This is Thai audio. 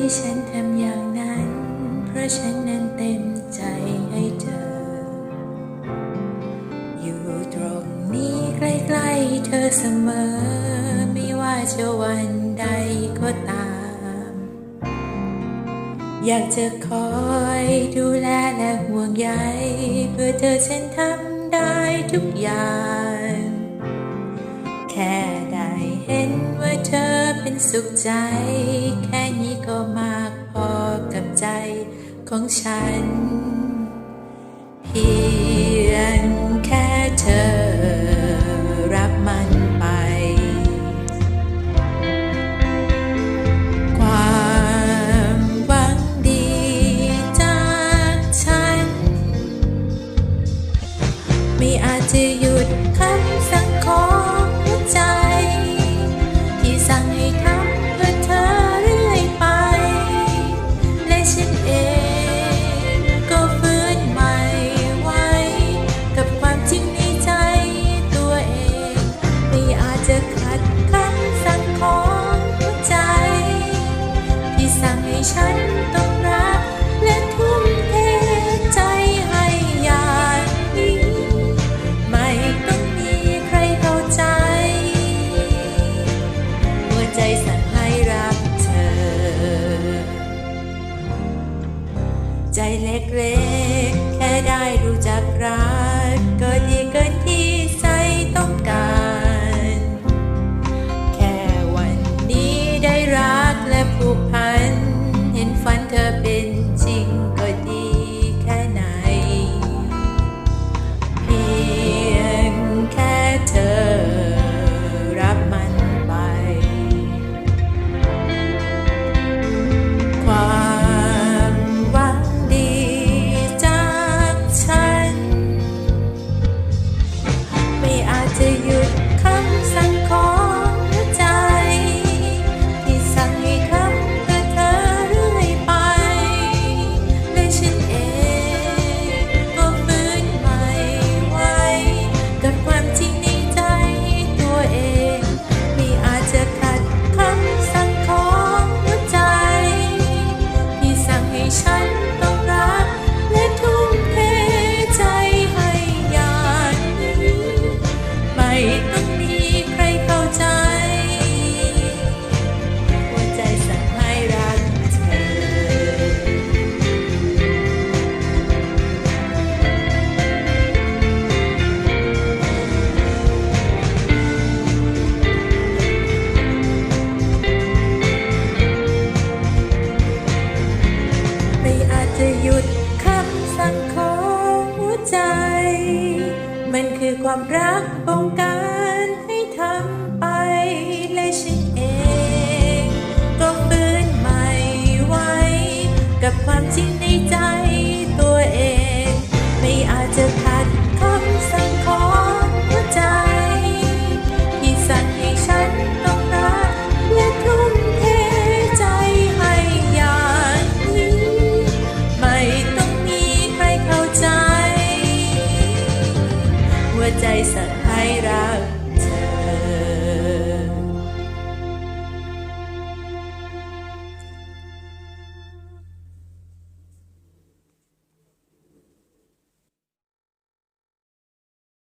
ที่ฉันทำอย่างนั้น เพราะฉันนั้นเต็มใจให้เธอ อยู่ตรงนี้ใกล้ๆเธอเสมอ ไม่ว่าจะวันใดก็ตาม อยากจะคอยดูแลและห่วงใยเพื่อเธอฉันทำได้ทุกอย่าง แค่ได้เห็นว่าเธอ เป็นสุขใจ แค่นี้ก็มากพอกับใจของฉัน เพียงแค่เธอรับมันไป ความหวังดีจากฉัน ไม่อาจจะหยุดคำสั่งของ สั่งให้ฉันต้องรัก และทุ่มเทใจให้อย่างนี้ ไม่ต้องมีใครเข้าใจ หัวใจสั่งให้รักเธอ ใจเล็กๆ แค่ได้รู้จักรักก็ดี ใจ มันคือความรักบงการ หัวใจสักให้รัก